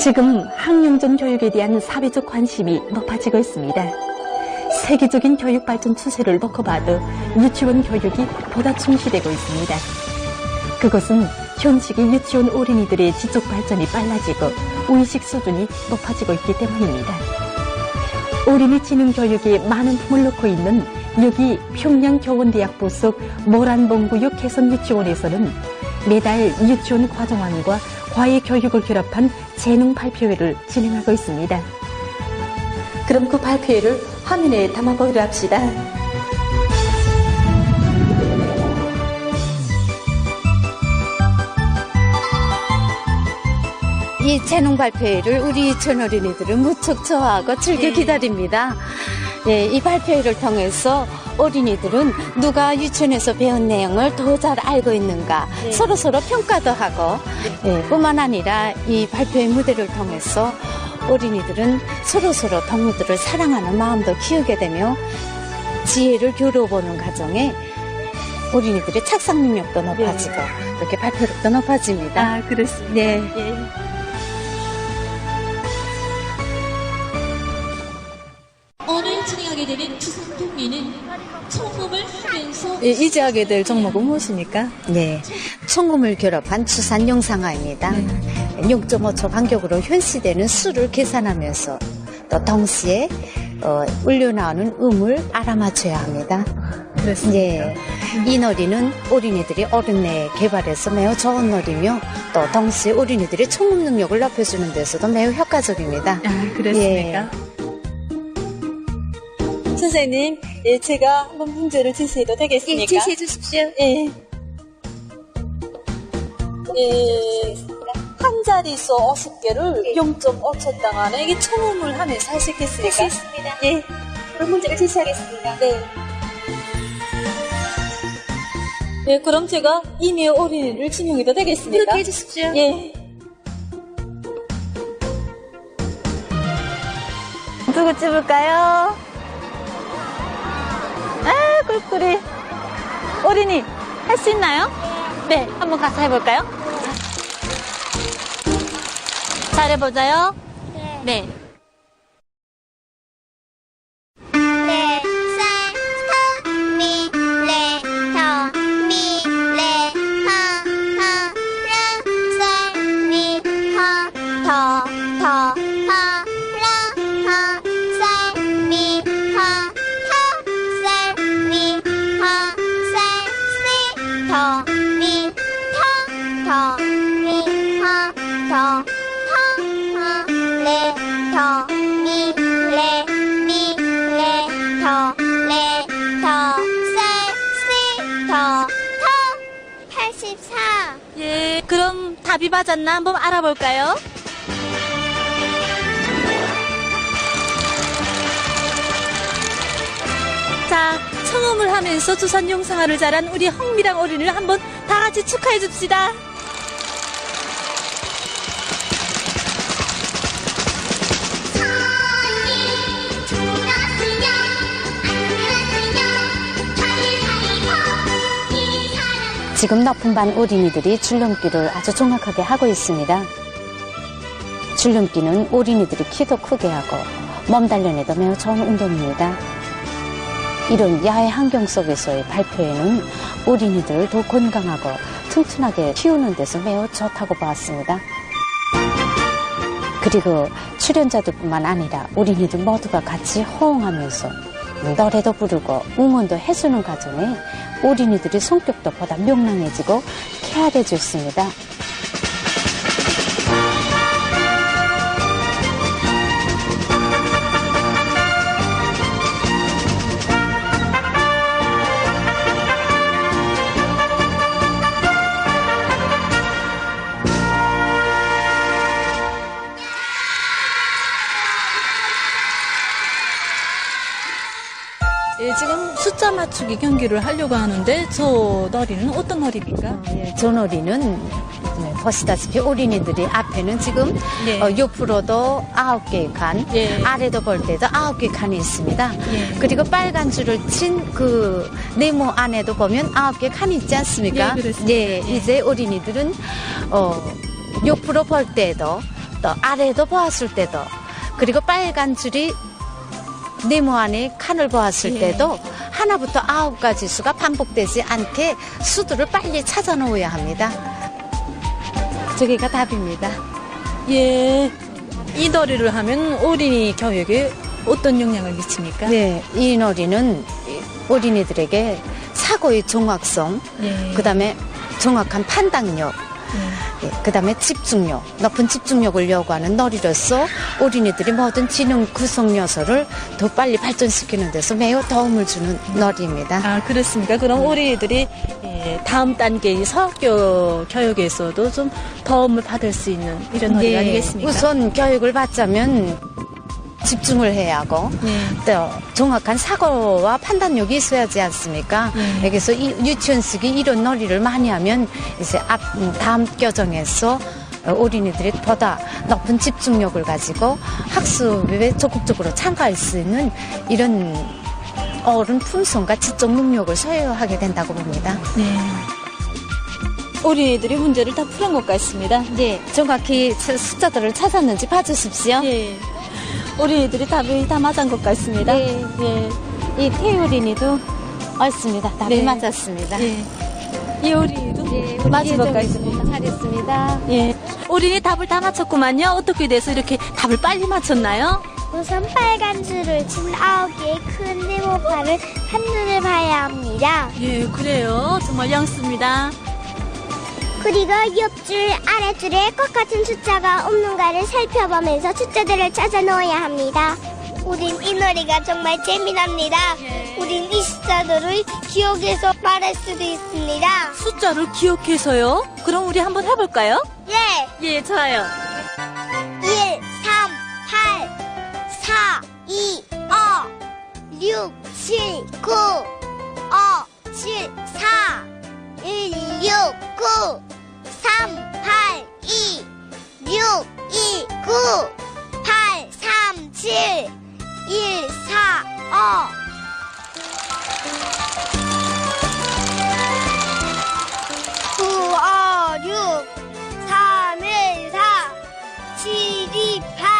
지금 학령전 교육에 대한 사회적 관심이 높아지고 있습니다. 세계적인 교육 발전 추세를 놓고 봐도 유치원 교육이 보다 중시되고 있습니다. 그것은 현직의 유치원 어린이들의 지적 발전이 빨라지고 의식 수준이 높아지고 있기 때문입니다. 어린이 지능 교육에 많은 힘을 놓고 있는 여기 평양교원대학 부 속 모란봉구역 개선 유치원에서는 매달 유치원 과정안과 과외 교육을 결합한 재능 발표회를 진행하고 있습니다. 그럼 그 발표회를 화면에 담아보기로 합시다. 이 재능 발표회를 우리 유치원 어린이들은 무척 좋아하고 즐겨 기다립니다. 예, 이 발표회를 통해서 어린이들은 누가 유치원에서 배운 내용을 더 잘 알고 있는가 서로 서로 평가도 하고 예, 뿐만 아니라 이 발표회 무대를 통해서 어린이들은 서로 서로 동물들을 사랑하는 마음도 키우게 되며 지혜를 교류보는 과정에 어린이들의 착상 능력도 높아지고 이렇게 발표력도 높아집니다. 그렇습니다. 네. 오 경매는 청금을 하면서 예, 이제 하게 될 종목은 무엇입니까? 네, 총금을 결합한 추산 영상화입니다. 0.5초 간격으로 현시되는 수를 계산하면서 또 동시에 어, 울려 나오는 음을 알아맞혀야 합니다. 그렇습니다. 예, 이 놀이는 어린이들이 어른 내에 개발해서 매우 좋은 놀이며 또 동시에 어린이들의 총음 능력을 높여주는 데서도 매우 효과적입니다. 아, 그렇습니까? 선생님, 예, 제가 한번 문제를 제시해도 되겠습니까? 주십시오. 예. 예, 한 자리수 50개를 0.5초 동안에 이게 총음을 하면서 할 수 있겠습니까? 있습니다. 예. 그럼 문제를 제시하겠습니다. 네. 예, 그럼 제가 이미 어린이를 지명해도 되겠습니까? 그렇게 해주십시오. 예. 누구 찍을까요? 아, 꿀꿀이. 어린이, 할 수 있나요? 네, 한번 가서 해볼까요? 잘해보자요. 네. 더, 레, 더, 세, 시, 더, 터, 84. 예, 그럼 답이 맞았나 한번 알아볼까요? 자, 청음을 하면서 주산 영상화를 잘한 우리 황미랑 어린이를 한번 다 같이 축하해 줍시다. 지금 높은 반 어린이들이 줄넘기를 아주 정확하게 하고 있습니다. 줄넘기는 어린이들이 키도 크게 하고 몸 단련에도 매우 좋은 운동입니다. 이런 야외 환경 속에서의 발표회는 어린이들을 더 건강하고 튼튼하게 키우는 데서 매우 좋다고 보았습니다. 그리고 출연자들뿐만 아니라 어린이들 모두가 같이 호응하면서 노래도 부르고 응원도 해주는 과정에 어린이들의 성격도 보다 명랑해지고 쾌활해졌습니다. 맞추기 경기를 하려고 하는데 저 놀이는 어떤 놀이입니까? 예, 저 놀이는 네, 보시다시피 어린이들이 앞에는 지금 네. 어, 옆으로도 아홉 개의 칸, 예. 아래도 볼 때도 아홉 개의 칸이 있습니다. 예. 그리고 빨간 줄을 친 그 네모 안에도 보면 아홉 개의 칸이 있지 않습니까? 예. 예, 예. 이제 어린이들은 어, 옆으로 볼 때도 또 아래도 보았을 때도 그리고 빨간 줄이 네모 안에 칸을 보았을 예. 때도 하나부터 아홉 가지 수가 반복되지 않게 수두를 빨리 찾아 놓아야 합니다. 저기가 답입니다. 예. 이 놀이를 하면 어린이 교육에 어떤 영향을 미칩니까? 네, 이 놀이는 어린이들에게 사고의 정확성, 예. 그 다음에 정확한 판단력, 예, 그 다음에 집중력, 높은 집중력을 요구하는 놀이로서 어린이들이 모든 지능 구성 요소를 더 빨리 발전시키는 데서 매우 도움을 주는 놀이입니다. 아, 그렇습니까? 그럼 어린이들이 예, 다음 단계의 사학교 교육에서도 좀 도움을 받을 수 있는 이런 놀이 네, 아니겠습니까? 우선 교육을 받자면 집중을 해야 하고 네. 또 정확한 사고와 판단력이 있어야지 않습니까? 네. 여기서 이 유치원식이 이런 놀이를 많이 하면 이제 앞 음, 다음 교정에서 어, 어린이들이 보다 높은 집중력을 가지고 학습에 적극적으로 참가할 수 있는 이런 어른 품성과 지적 능력을 소유하게 된다고 봅니다. 네. 어린이들이 문제를 다 풀은 것 같습니다. 네, 정확히 수- 숫자들을 찾았는지 봐주십시오. 예. 어린이들이 답이 다 맞은 것 같습니다. 네. 예. 이 태우린이도 옳습니다. 답이 네. 맞았습니다. 예. 이 어린이도 네, 맞은 것 같습니다. 잘했습니다. 예. 어린이 답을 다 맞췄구만요. 어떻게 돼서 이렇게 답을 빨리 맞췄나요? 우선 빨간 줄을 친 아홉 개의 큰 네모판을 한눈에 봐야 합니다. 예, 그래요. 정말 영습니다. 그리고 옆줄, 아래줄에 똑같은 숫자가 없는가를 살펴보면서 숫자들을 찾아 넣어야 합니다. 우린 이 놀이가 정말 재미납니다. 우린 이 숫자들을 기억해서 말할 수도 있습니다. 숫자를 기억해서요. 그럼 우리 한번 해볼까요? 예! 예, 좋아요. 1, 3, 8, 4, 2, 5, 6, 7, 9, 5, 7, 4, 1, 6, 9, 3, 8, 2, 6, 2, 9, 8, 3, 7, 1, 4, 5. 구, 오, 육, 삼, 일, 사, 7, 2, 8,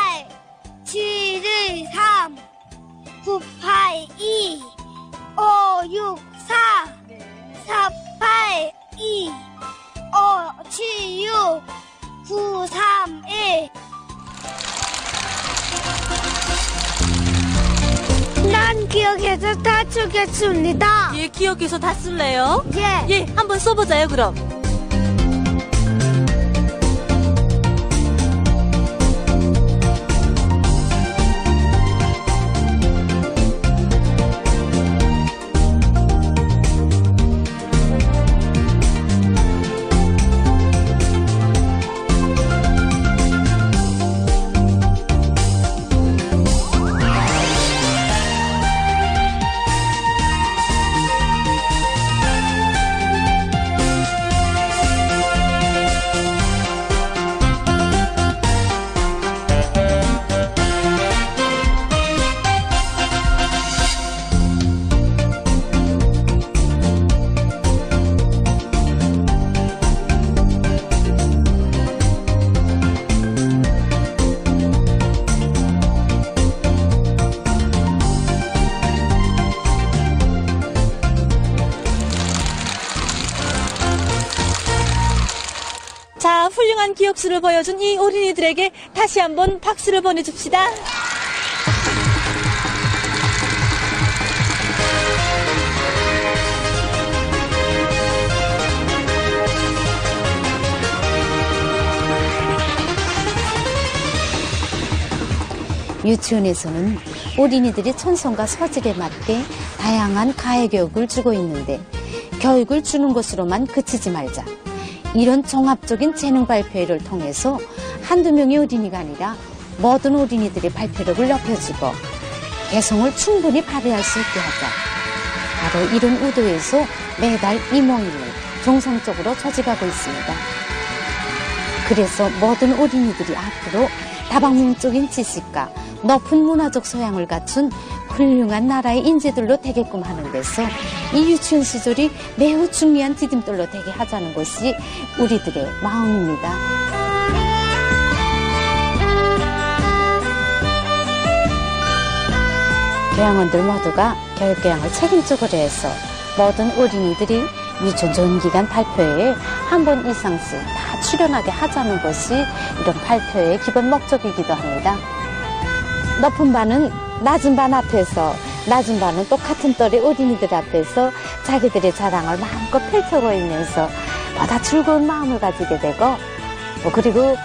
다 주겠습니다. 예, 기억해서 다 쓸래요? 예. 예, 한번 써보자요, 그럼. 자, 훌륭한 기억수를 보여준 이 어린이들에게 다시 한번 박수를 보내줍시다. 유치원에서는 어린이들이 천성과 소질에 맞게 다양한 가해 교육을 주고 있는데 교육을 주는 것으로만 그치지 말자. 이런 종합적인 재능 발표회를 통해서 한두 명의 어린이가 아니라 모든 어린이들의 발표력을 높여주고 개성을 충분히 발휘할 수 있게 하자. 바로 이런 의도에서 매달 이모일을 정상적으로 조직하고 있습니다. 그래서 모든 어린이들이 앞으로 다방면적인 지식과 높은 문화적 소양을 갖춘 훌륭한 나라의 인재들로 되게끔 하는 것이 이 유치원 시절이 매우 중요한 디딤돌로 되게 하자는 것이 우리들의 마음입니다. 교양원들 모두가 교육교양을 책임적으로 해서 모든 어린이들이 유치원 전기간 발표회에 한 번 이상씩 다 출연하게 하자는 것이 이런 발표회의 기본 목적이기도 합니다. 높은 반은 낮은 반 앞에서 낮은 반은 똑같은 또래 어린이들 앞에서 자기들의 자랑을 마음껏 펼쳐보이면서 보다 즐거운 마음을 가지게 되고 뭐 그리고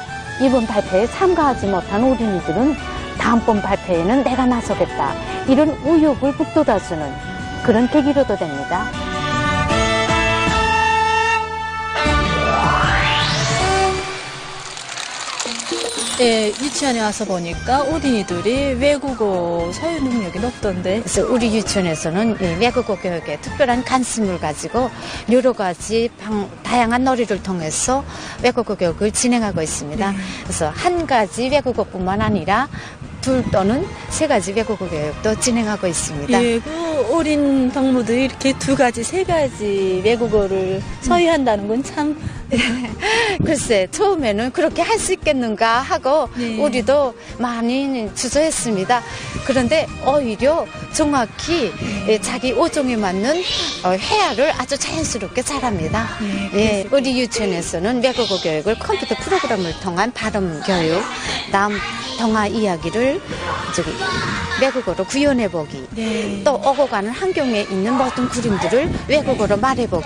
이번 발표에 참가하지 못한 어린이들은 다음번 발표에는 내가 나서겠다 이런 의욕을 북돋아주는 그런 계기로도 됩니다. 예, 유치원에 와서 보니까 어린이들이 외국어 사유 능력이 높던데 그래서 우리 유치원에서는 이 외국어 교육에 특별한 관심을 가지고 여러 가지 방- 다양한 놀이를 통해서 외국어 교육을 진행하고 있습니다. 그래서 한 가지 외국어뿐만 아니라 둘 또는 세 가지 외국어 교육도 진행하고 있습니다. 예, 그 어린 동무들이 이렇게 두 가지, 세 가지 외국어를 소유한다는 건 참 글쎄 처음에는 그렇게 할 수 있겠는가 하고 네. 우리도 많이 주저했습니다. 그런데 오히려 정확히 예, 자기 오종에 맞는 어, 회화를 아주 자연스럽게 잘합니다. 예, 우리 유치원에서는 외국어 교육을 컴퓨터 프로그램을 통한 발음 교육, 다음 동화 이야기를 저기 외국어로 구현해 보기, 네. 또 오고 가는 환경에 있는 모든 그림들을 외국어로 말해보기.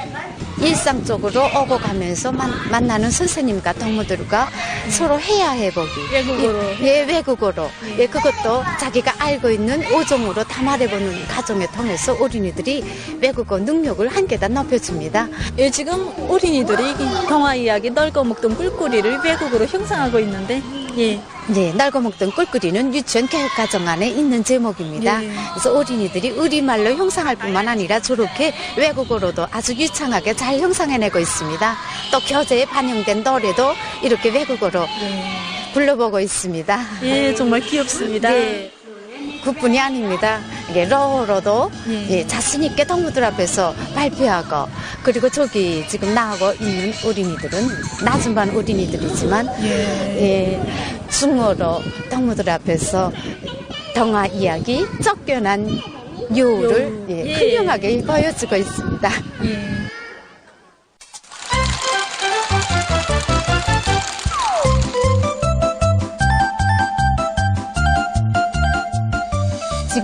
일상적으로 오고 가면서 만, 만나는 선생님과 동무들과 서로 회화해보기. 외국어로. 예, 예, 외국어로. 예, 그것도 자기가 알고 있는 오종으로 다 말해보는 과정을 통해서 어린이들이 외국어 능력을 한 계단 높여줍니다. 예, 지금 어린이들이 이 동화 이야기 넓고 먹던 꿀꿀이를 외국어로 형성하고 있는데 예, 네, 날고 먹던 꿀꿀이는 유치원 교육 과정 안에 있는 제목입니다. 네. 그래서 어린이들이 우리말로 형상할 뿐만 아니라 저렇게 외국어로도 아주 유창하게 잘 형상해내고 있습니다. 또 교재에 반영된 노래도 이렇게 외국어로 불러보고 있습니다. 예, 정말 귀엽습니다. 네. 그뿐이 아닙니다. 이게 러로도 예. 예, 자신 있게 동무들 앞에서 발표하고 그리고 저기 지금 나하고 있는 어린이들은 낮은 반 어린이들이지만 예, 중어로 동무들 앞에서 동화 이야기 쫓겨난 요를 예, 예. 훌륭하게 보여주고 있습니다.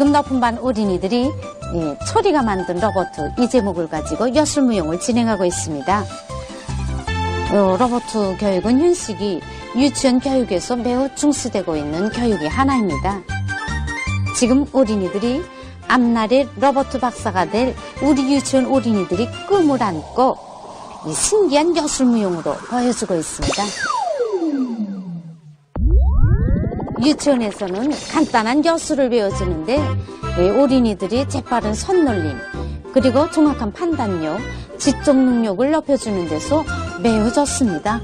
예. 지금 높은 반 어린이들이 예, 초리가 만든 로봇 이 제목을 가지고 여술무용을 진행하고 있습니다. 어, 로봇 교육은 현식이 유치원 교육에서 매우 중시되고 있는 교육의 하나입니다. 지금 어린이들이 앞날에 로봇 박사가 될 우리 유치원 어린이들이 꿈을 안고 이 신기한 여술무용으로 보여주고 있습니다. 유치원에서는 간단한 여수를 배워주는데 이 어린이들이 재빠른 손놀림 그리고 정확한 판단력, 지적 능력을 높여주는 데서 매우 좋습니다.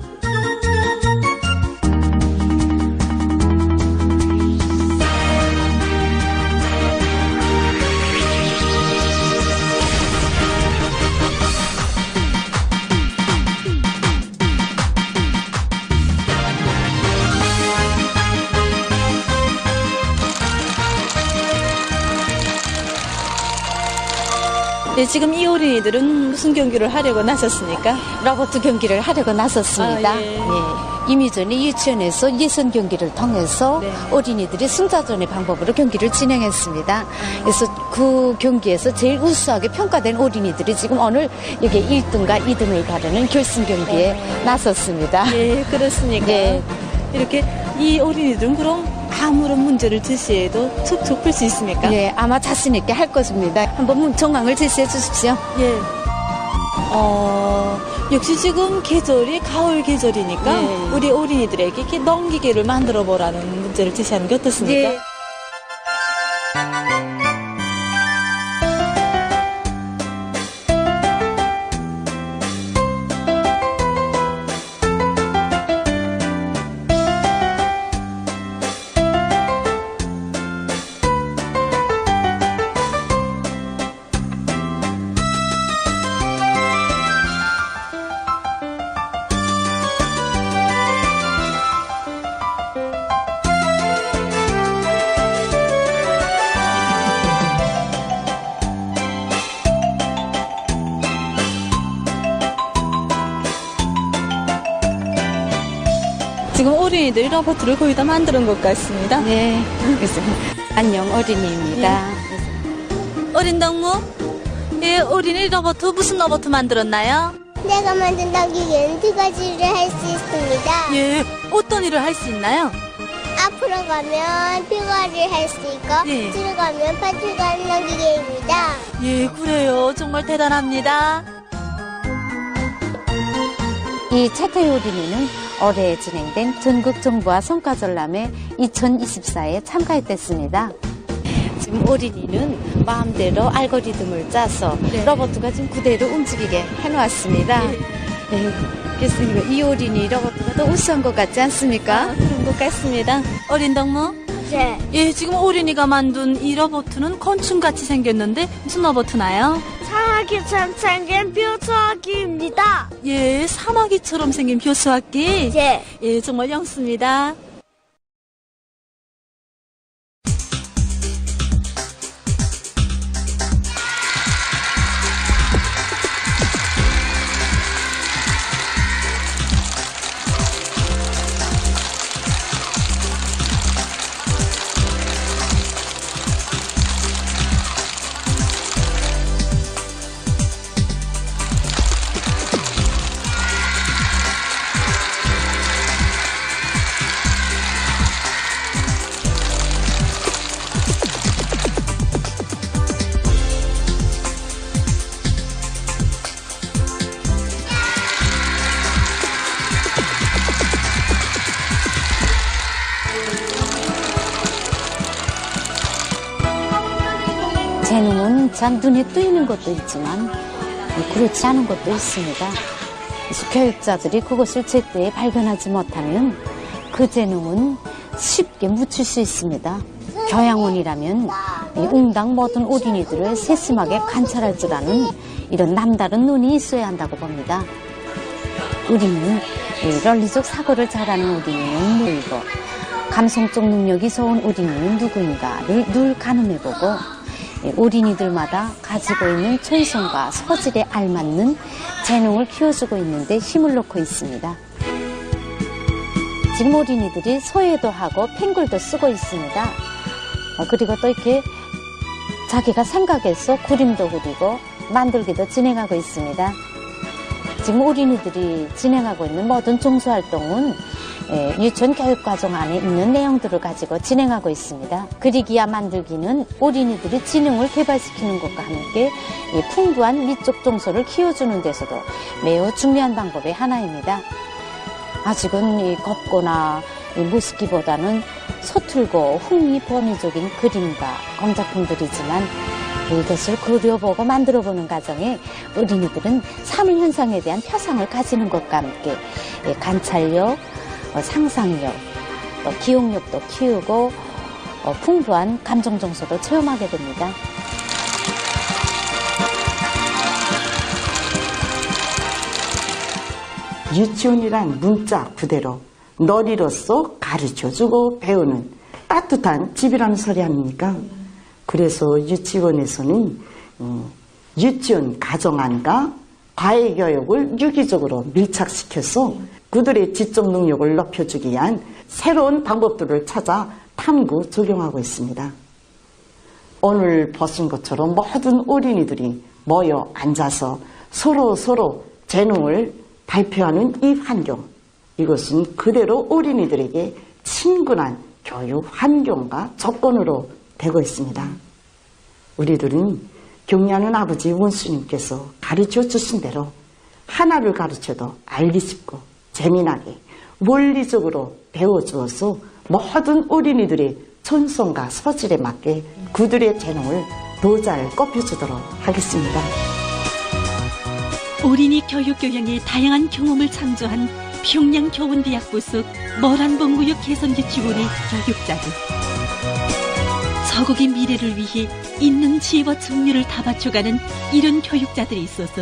예, 지금 이 어린이들은 무슨 경기를 하려고 나섰습니까? 로봇 경기를 하려고 나섰습니다. 아, 예. 예. 이미 전에 유치원에서 예선 경기를 통해서 네. 어린이들이 승자전의 방법으로 경기를 진행했습니다. 그래서 그 경기에서 제일 우수하게 평가된 어린이들이 지금 오늘 여기 1등과 2등을 가르는 결승 경기에 나섰습니다. 예, 그렇습니까? 예. 이렇게 이 어린이들은 그럼 아무런 문제를 제시해도 척척 풀수 있습니까? 예, 아마 자신 있게 할 것입니다. 한번 정황을 제시해 주십시오. 예. 어, 역시 지금 계절이 가을 계절이니까 예. 우리 어린이들에게 이렇게 넘기기를 만들어 보라는 문제를 제시하는 게 어떻습니까? 예. 어린이들이 로봇을 거의 다 만드는 것 같습니다. 네. 그래서 안녕 어린이입니다. 어린 동무, 예, 어린이 로봇 무슨 로봇 만들었나요? 내가 만든 당기기는 두 가지를 할 수 있습니다. 예, 어떤 일을 할 수 있나요? 앞으로 가면 뷰가를 할 수 있고 네. 뒤로 가면 파트가 가는 당기기입니다. 예, 그래요. 정말 대단합니다. 이 차태희 어린이는 올해 진행된 전국 정부와 성과전람회 2024에 참가했댔습니다. 지금 어린이는 마음대로 알고리즘을 짜서 네. 로봇가 지금 그대로 움직이게 해놓았습니다. 네. 그래서 이거 이 어린이 로봇가 더 우수한 것 같지 않습니까? 아, 그런 것 같습니다. 어린 동무, 네. 예, 지금 어린이가 만든 이 로봇은 곤충같이 생겼는데 무슨 로봇나요? 사기처럼 생긴 뷰서기입니다. 예, 사마귀처럼 생긴 교수학기. 네. 예, 정말 영습니다. 재능은 참 눈에 띄는 것도 있지만 그렇지 않은 것도 있습니다. 교육자들이 그것을 제때 발견하지 못하면 그 재능은 쉽게 묻힐 수 있습니다. 교양원이라면 이 응당 모든 어린이들을 세심하게 관찰할 줄 아는 이런 남다른 눈이 있어야 한다고 봅니다. 우리는 이 런리적 사고를 잘하는 우리는 누구이고 감성적 능력이 좋은 우리는 누구인가를 늘 가늠해보고 이 어린이들마다 가지고 있는 천성과 서질에 알맞는 재능을 키워주고 있는데 힘을 놓고 있습니다. 지금 어린이들이 소외도 하고 펜글도 쓰고 있습니다. 어, 그리고 또 이렇게 자기가 생각해서 그림도 그리고 만들기도 진행하고 있습니다. 지금 어린이들이 진행하고 있는 모든 종소활동은 예, 유치원 교육과정 안에 있는 내용들을 가지고 진행하고 있습니다. 그리기와 만들기는 어린이들이 지능을 개발시키는 것과 함께 이 풍부한 미적 동서를 키워주는 데서도 매우 중요한 방법의 하나입니다. 아직은 이 걷거나 이 무습기보다는 서툴고 흥미범위적인 그림과 공작품들이지만 이것을 그려보고 만들어보는 과정에 어린이들은 사물 현상에 대한 표상을 가지는 것과 함께 이 관찰력, 어, 상상력, 또 기억력도 키우고 어, 풍부한 감정 정서도 체험하게 됩니다. 유치원이란 문자 그대로 놀이로서 가르쳐주고 배우는 따뜻한 집이라는 소리 아닙니까? 그래서 유치원에서는 음, 유치원 가정 안과 과외 교육을 유기적으로 밀착시켜서 그들의 지적 능력을 높여주기 위한 새로운 방법들을 찾아 탐구 적용하고 있습니다. 오늘 보신 것처럼 모든 어린이들이 모여 앉아서 서로 서로 재능을 발표하는 이 환경. 이것은 그대로 어린이들에게 친근한 교육 환경과 조건으로 되고 있습니다. 우리들은 경리하는 아버지 원수님께서 가르쳐 주신 대로 하나를 가르쳐도 알기 쉽고 재미나게 원리적으로 배워주어서 모든 어린이들의 천성과 소질에 맞게 그들의 재능을 더 잘 꼽혀주도록 하겠습니다. 어린이 교육 교양의 다양한 경험을 창조한 평양 교원대학 부 속 머란봉구역 개선유치원의 교육자들. 서국의 미래를 위해 있는 지혜와 정률을 다 바쳐가는 이런 교육자들이 있어서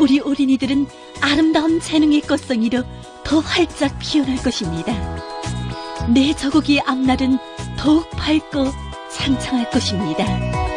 우리 어린이들은 아름다운 재능의 꽃송이로 더 활짝 피어날 것입니다. 내 저국의 앞날은 더욱 밝고 창창할 것입니다.